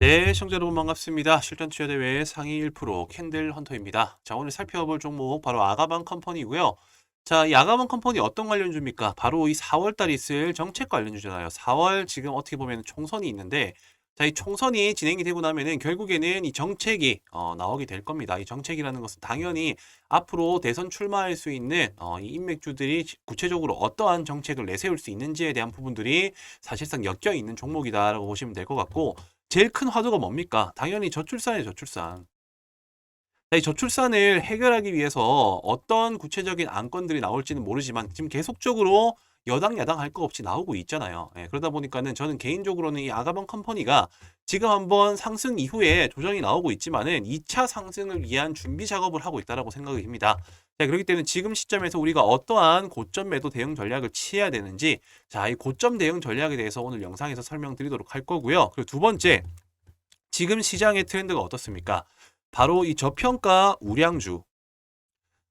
네, 시청자 여러분 반갑습니다. 실전 투자 대회 상위 1% 캔들 헌터입니다. 자, 오늘 살펴볼 종목 바로 아가방 컴퍼니고요. 자, 이 아가방 컴퍼니 어떤 관련주입니까? 바로 이 4월 달에 있을 정책 관련주잖아요. 4월 지금 어떻게 보면 총선이 있는데 자, 이 총선이 진행이 되고 나면은 결국에는 이 정책이 어, 나오게 될 겁니다. 이 정책이라는 것은 당연히 앞으로 대선 출마할 수 있는 어, 이 인맥주들이 구체적으로 어떠한 정책을 내세울 수 있는지에 대한 부분들이 사실상 엮여 있는 종목이다라고 보시면 될 것 같고 제일 큰 화두가 뭡니까? 당연히 저출산이에요, 저출산. 자, 이 저출산을 해결하기 위해서 어떤 구체적인 안건들이 나올지는 모르지만 지금 계속적으로 여당, 야당 할 거 없이 나오고 있잖아요. 예, 그러다 보니까는 저는 개인적으로는 이 아가방 컴퍼니가 지금 한번 상승 이후에 조정이 나오고 있지만은 2차 상승을 위한 준비 작업을 하고 있다라고 생각이 듭니다. 자, 그렇기 때문에 지금 시점에서 우리가 어떠한 고점 매도 대응 전략을 취해야 되는지 자, 이 고점 대응 전략에 대해서 오늘 영상에서 설명드리도록 할 거고요. 그리고 두 번째, 지금 시장의 트렌드가 어떻습니까? 바로 이 저평가 우량주,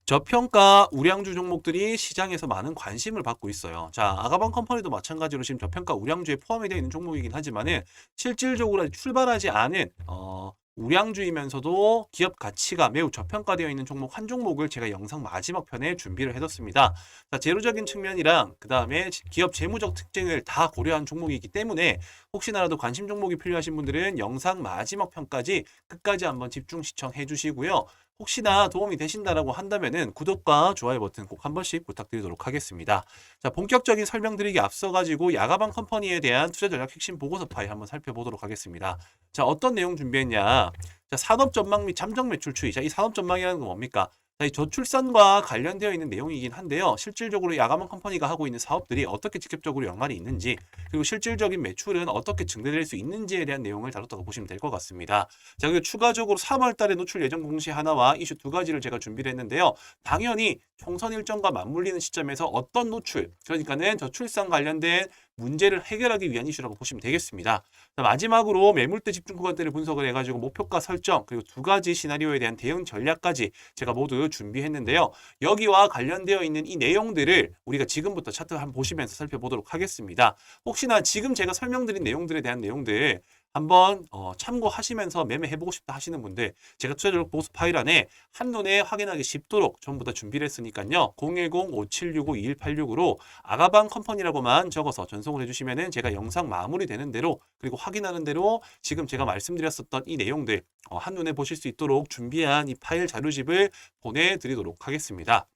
저평가 우량주 종목들이 시장에서 많은 관심을 받고 있어요. 자, 아가방 컴퍼니도 마찬가지로 지금 저평가 우량주에 포함이 되어 있는 종목이긴 하지만 은 실질적으로 아직 출발하지 않은 어, 우량주이면서도 기업 가치가 매우 저평가되어 있는 종목 한 종목을 제가 영상 마지막 편에 준비를 해뒀습니다. 자, 제로적인 측면이랑 그 다음에 기업 재무적 특징을 다 고려한 종목이기 때문에 혹시나라도 관심 종목이 필요하신 분들은 영상 마지막 편까지 끝까지 한번 집중 시청해 주시고요. 혹시나 도움이 되신다라고 한다면은 구독과 좋아요 버튼 꼭 한 번씩 부탁드리도록 하겠습니다. 자, 본격적인 설명드리기 앞서 가지고 야가방 컴퍼니에 대한 투자 전략 핵심 보고서 파일 한번 살펴보도록 하겠습니다. 자, 어떤 내용 준비했냐? 자, 산업 전망 및 잠정 매출 추이. 자, 이 산업 전망이라는 건 뭡니까? 자, 이 저출산과 관련되어 있는 내용이긴 한데요. 실질적으로 야가만 컴퍼니가 하고 있는 사업들이 어떻게 직접적으로 연관이 있는지, 그리고 실질적인 매출은 어떻게 증대될 수 있는지에 대한 내용을 다뤘다고 보시면 될 것 같습니다. 자, 그리고 추가적으로 3월 달에 노출 예정 공시 하나와 이슈 두 가지를 제가 준비를 했는데요. 당연히 총선 일정과 맞물리는 시점에서 어떤 노출, 그러니까는 저출산 관련된 문제를 해결하기 위한 이슈라고 보시면 되겠습니다. 자, 마지막으로 매물대 집중 구간대를 분석을 해가지고 목표가 설정 그리고 두 가지 시나리오에 대한 대응 전략까지 제가 모두 준비했는데요. 여기와 관련되어 있는 이 내용들을 우리가 지금부터 차트 한번 보시면서 살펴보도록 하겠습니다. 혹시나 지금 제가 설명드린 내용들에 대한 내용들 한번 어, 참고하시면서 매매해보고 싶다 하시는 분들 제가 투자적 보수 파일 안에 한눈에 확인하기 쉽도록 전부 다 준비를 했으니까요. 010-5765-2186으로 아가방 컴퍼니라고만 적어서 전송을 해주시면 은 제가 영상 마무리되는 대로 그리고 확인하는 대로 지금 제가 말씀드렸었던 이 내용들 어, 한눈에 보실 수 있도록 준비한 이 파일 자료집을 보내드리도록 하겠습니다.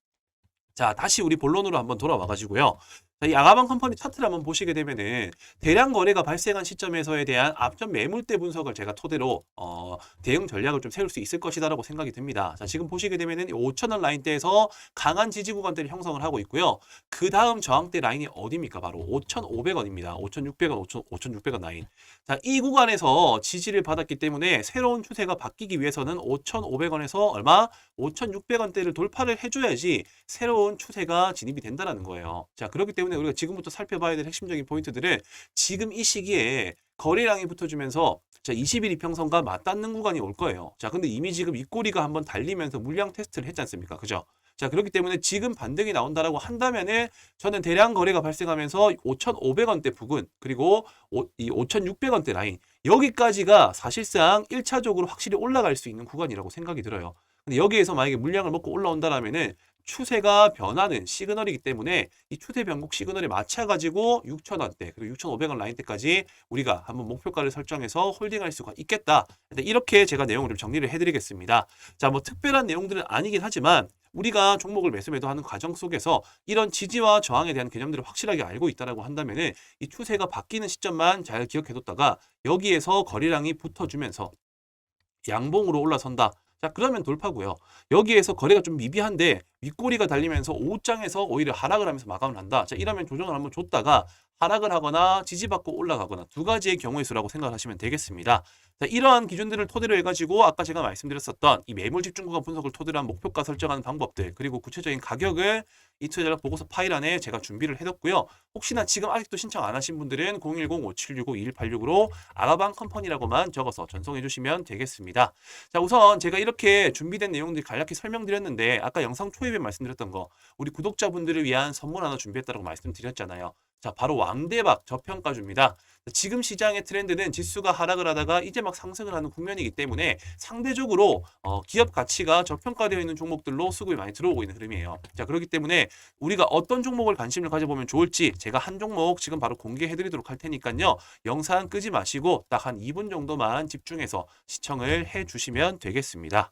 자, 다시 우리 본론으로 한번 돌아와 가지고요. 이 아가방 컴퍼니 차트를 한번 보시게 되면은 대량 거래가 발생한 시점에서에 대한 앞전 매물대 분석을 제가 토대로 어, 대응 전략을 좀 세울 수 있을 것이다라고 생각이 듭니다. 자, 지금 보시게 되면은 5천원 라인대에서 강한 지지 구간대를 형성을 하고 있고요. 그 다음 저항대 라인이 어디입니까? 바로 5,500원입니다. 5,600원, 5,600원 라인. 자, 이 구간에서 지지를 받았기 때문에 새로운 추세가 바뀌기 위해서는 5,500원에서 얼마? 5,600원대를 돌파를 해줘야지 새로운 추세가 진입이 된다라는 거예요. 자, 그렇기 때문에 우리가 지금부터 살펴봐야 될 핵심적인 포인트들은 지금 이 시기에 거래량이 붙어주면서 자 20일 이평선과 맞닿는 구간이 올 거예요. 자 근데 이미 지금 윗꼬리가 한번 달리면서 물량 테스트를 했지 않습니까? 그죠? 자 그렇기 때문에 지금 반등이 나온다라고 한다면은 저는 대량 거래가 발생하면서 5,500원대 부근 그리고 오, 이 5,600원대 라인 여기까지가 사실상 1차적으로 확실히 올라갈 수 있는 구간이라고 생각이 들어요. 근데 여기에서 만약에 물량을 먹고 올라온다라면은 추세가 변하는 시그널이기 때문에 이 추세 변곡 시그널에 맞춰가지고 6,000원대 그리고 6,500원 라인대까지 우리가 한번 목표가를 설정해서 홀딩할 수가 있겠다. 이렇게 제가 내용을 좀 정리를 해드리겠습니다. 자, 뭐 특별한 내용들은 아니긴 하지만 우리가 종목을 매수 매도하는 과정 속에서 이런 지지와 저항에 대한 개념들을 확실하게 알고 있다라고 한다면은 이 추세가 바뀌는 시점만 잘 기억해뒀다가 여기에서 거래량이 붙어주면서 양봉으로 올라선다. 자 그러면 돌파고요. 여기에서 거래가 좀 미비한데 윗꼬리가 달리면서 5장에서 오히려 하락을 하면서 마감을 한다. 자 이러면 조정을 한번 줬다가 하락을 하거나 지지받고 올라가거나 두 가지의 경우의 수라고 생각하시면 되겠습니다. 자, 이러한 기준들을 토대로 해가지고 아까 제가 말씀드렸었던 이 매물 집중 구간 분석을 토대로 한 목표가 설정하는 방법들 그리고 구체적인 가격을 이 투자력 보고서 파일 안에 제가 준비를 해뒀고요. 혹시나 지금 아직도 신청 안 하신 분들은 010-5765-2186으로 아가방 컴퍼니라고만 적어서 전송해 주시면 되겠습니다. 자 우선 제가 이렇게 준비된 내용들 간략히 설명드렸는데 아까 영상 초에 초입에 말씀드렸던 거 우리 구독자분들을 위한 선물 하나 준비했다고 말씀드렸잖아요. 자, 바로 왕대박 저평가주입니다. 지금 시장의 트렌드는 지수가 하락을 하다가 이제 막 상승을 하는 국면이기 때문에 상대적으로 어, 기업 가치가 저평가되어 있는 종목들로 수급이 많이 들어오고 있는 흐름이에요. 자, 그렇기 때문에 우리가 어떤 종목을 관심을 가져보면 좋을지 제가 한 종목 지금 바로 공개해 드리도록 할 테니까요. 영상 끄지 마시고 딱 한 2분 정도만 집중해서 시청을 해 주시면 되겠습니다.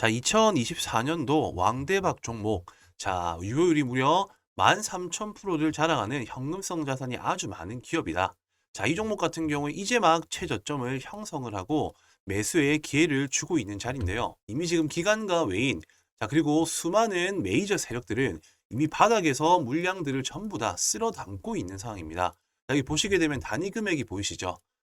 자, 2024년도 왕대박 종목. 자, 유효율이 무려 13,000%를 자랑하는 현금성 자산이 아주 많은 기업이다. 자, 이 종목 같은 경우에 이제 막 최저점을 형성을 하고 매수의 기회를 주고 있는 자리인데요. 이미 지금 기관과 외인, 자, 그리고 수많은 메이저 세력들은 이미 바닥에서 물량들을 전부 다 쓸어 담고 있는 상황입니다. 여기 보시게 되면 단위 금액이 보이시죠?